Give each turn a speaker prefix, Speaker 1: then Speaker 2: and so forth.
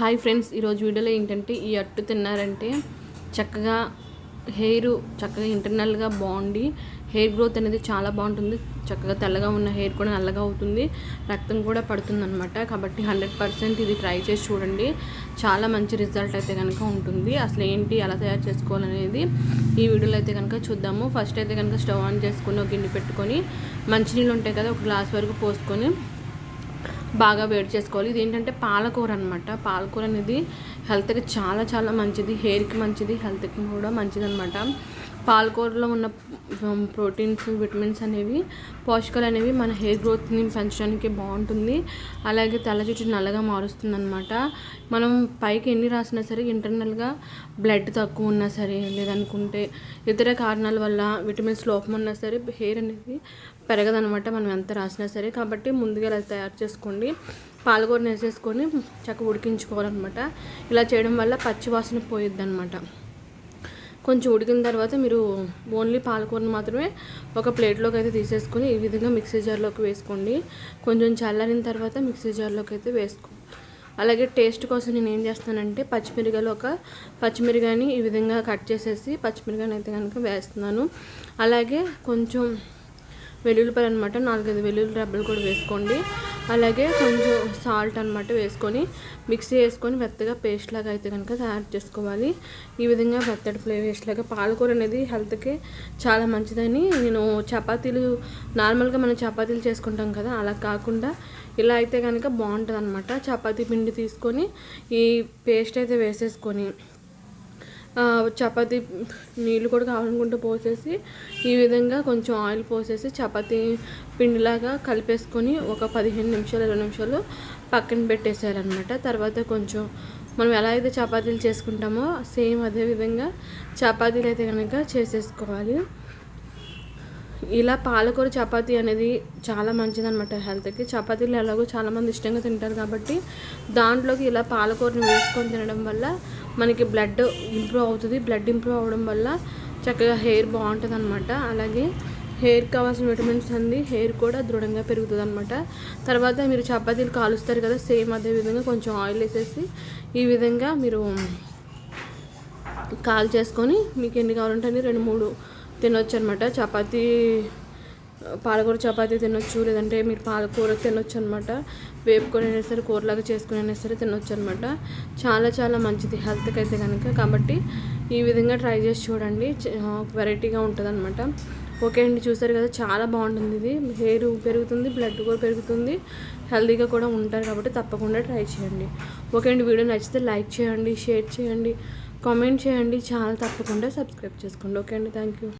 Speaker 1: Hi friends ఈరోజు వీడియోలో ఏంటంటే ఈ అట్టు తిన్నారంటే చక్కగా హెయిర్ చక్కగా ఇంటర్నల్గా బాగుండి హెయిర్ గ్రోత్ అనేది చాలా బాగుంటుంది. చక్కగా తెల్లగా ఉన్న హెయిర్ కూడా నల్లగా అవుతుంది. రక్తం కూడా పడుతుంది అనమాట కాబట్టి హండ్రెడ్ పర్సెంట్ ఇది ట్రై చేసి చూడండి. చాలా మంచి రిజల్ట్ అయితే కనుక ఉంటుంది. అసలు ఏంటి ఎలా తయారు చేసుకోవాలనేది ఈ వీడియోలో అయితే కనుక చూద్దాము. ఫస్ట్ అయితే కనుక స్టవ్ ఆన్ చేసుకుని ఒక గిన్నె పెట్టుకొని మంచినీళ్ళు ఉంటాయి కదా ఒక గ్లాస్ వరకు పోసుకొని బాగా వేడి చేసుకోవాలి. ఇది ఏంటంటే పాలకూర అనమాట పాలకూర అనేది హెల్త్కి చాలా చాలా మంచిది. హెయిర్కి మంచిది హెల్త్కి కూడా మంచిది అనమాట పాలకూరలో ఉన్న ప్రోటీన్స్ విటమిన్స్ అనేవి పోషకాలు అనేవి మన హెయిర్ గ్రోత్ని పెంచడానికి బాగుంటుంది. అలాగే తెల్ల చుట్టూ నల్లగా మారుస్తుంది అనమాట మనం పైకి ఎన్ని రాసినా సరే ఇంటర్నల్గా బ్లడ్ తక్కువ ఉన్నా సరే లేదనుకుంటే ఇతర కారణాల వల్ల విటమిన్స్ లోపం ఉన్నా సరే హెయిర్ అనేది పెరగదనమాట మనం ఎంత రాసినా సరే. కాబట్టి ముందుగా ఇలా తయారు చేసుకోండి. పాలకూరని వేసేసుకొని చక్క ఉడికించుకోవాలన్నమాట. ఇలా చేయడం వల్ల పచ్చి వాసన పోయిద్ది అనమాట కొంచెం ఉడికిన తర్వాత మీరు ఓన్లీ పాలకూరని మాత్రమే ఒక ప్లేట్లోకి అయితే తీసేసుకొని ఈ విధంగా మిక్సీ జార్లోకి వేసుకోండి. కొంచెం చల్లారిన తర్వాత మిక్సీ జార్లోకి అయితే వేసుకో అలాగే టేస్ట్ కోసం నేను ఏం చేస్తానంటే పచ్చిమిరకాయలు ఒక పచ్చిమిరకాయని ఈ విధంగా కట్ చేసేసి పచ్చిమిరకాయని అయితే కనుక వేస్తున్నాను. అలాగే కొంచెం వెల్లుల్లిపాయలు అనమాట నాలుగైదు వెల్లుల్లి రబ్బలు కూడా వేసుకోండి. అలాగే కొంచెం సాల్ట్ అనమాట వేసుకొని మిక్సీ వేసుకొని మెత్తగా పేస్ట్ లాగా అయితే కనుక తయారు చేసుకోవాలి. ఈ విధంగా మెత్తడి ప్లే లాగా పాలకూర అనేది హెల్త్కి చాలా మంచిదని నేను చపాతీలు నార్మల్గా మనం చపాతీలు చేసుకుంటాం కదా అలా కాకుండా ఇలా అయితే కనుక బాగుంటుంది అనమాట చపాతీ పిండి తీసుకొని ఈ పేస్ట్ అయితే వేసేసుకొని చపాతి నీళ్ళు కూడా కావాలనుకుంటే పోసేసి ఈ విధంగా కొంచెం ఆయిల్ పోసేసి చపాతి పిండిలాగా కలిపేసుకొని ఒక పదిహేను నిమిషాలు ఇరవై నిమిషాలు పక్కన పెట్టేసేయాలన్నమాట. తర్వాత కొంచెం మనం ఎలా అయితే చపాతీలు చేసుకుంటామో సేమ్ అదే విధంగా చపాతీలు అయితే కనుక చేసేసుకోవాలి. ఇలా పాలకూర చపాతీ అనేది చాలా మంచిదన్నమాట హెల్త్కి. చపాతీలు ఎలాగో చాలామంది ఇష్టంగా తింటారు కాబట్టి దాంట్లోకి ఇలా పాలకూరని వేసుకొని తినడం వల్ల మనకి బ్లడ్ ఇంప్రూవ్ అవుతుంది. బ్లడ్ ఇంప్రూవ్ అవ్వడం వల్ల చక్కగా హెయిర్ బాగుంటుంది అనమాట అలాగే హెయిర్ కావాల్సిన విటమిన్స్ అంది హెయిర్ కూడా దృఢంగా పెరుగుతుంది అనమాట తర్వాత మీరు చపాతీలు కాలుస్తారు కదా సేమ్ అదే విధంగా కొంచెం ఆయిల్ వేసేసి ఈ విధంగా మీరు కాల్ చేసుకొని మీకు ఎన్ని కావాలంటే రెండు మూడు తినొచ్చు అనమాట చపాతీ పాలకూర చపాతీ తినొచ్చు లేదంటే మీరు పాలకూర తినొచ్చు అనమాట వేపుకొని అయినా సరే కూరలాగా చేసుకుని అయినా సరే తినొచ్చు అనమాట చాలా చాలా మంచిది హెల్త్కి అయితే కనుక కాబట్టి ఈ విధంగా ట్రై చేసి చూడండి. వెరైటీగా ఉంటుంది అనమాట ఓకే అండి చూసారు కదా చాలా బాగుంటుంది ఇది. హెయిర్ పెరుగుతుంది బ్లడ్ కూడా పెరుగుతుంది. హెల్తీగా కూడా ఉంటారు కాబట్టి తప్పకుండా ట్రై చేయండి. ఓకే అండి వీడియో నచ్చితే లైక్ చేయండి షేర్ చేయండి కామెంట్ చేయండి. చాలా తప్పకుండా సబ్స్క్రైబ్ చేసుకోండి. ఓకే అండి థ్యాంక్ యూ.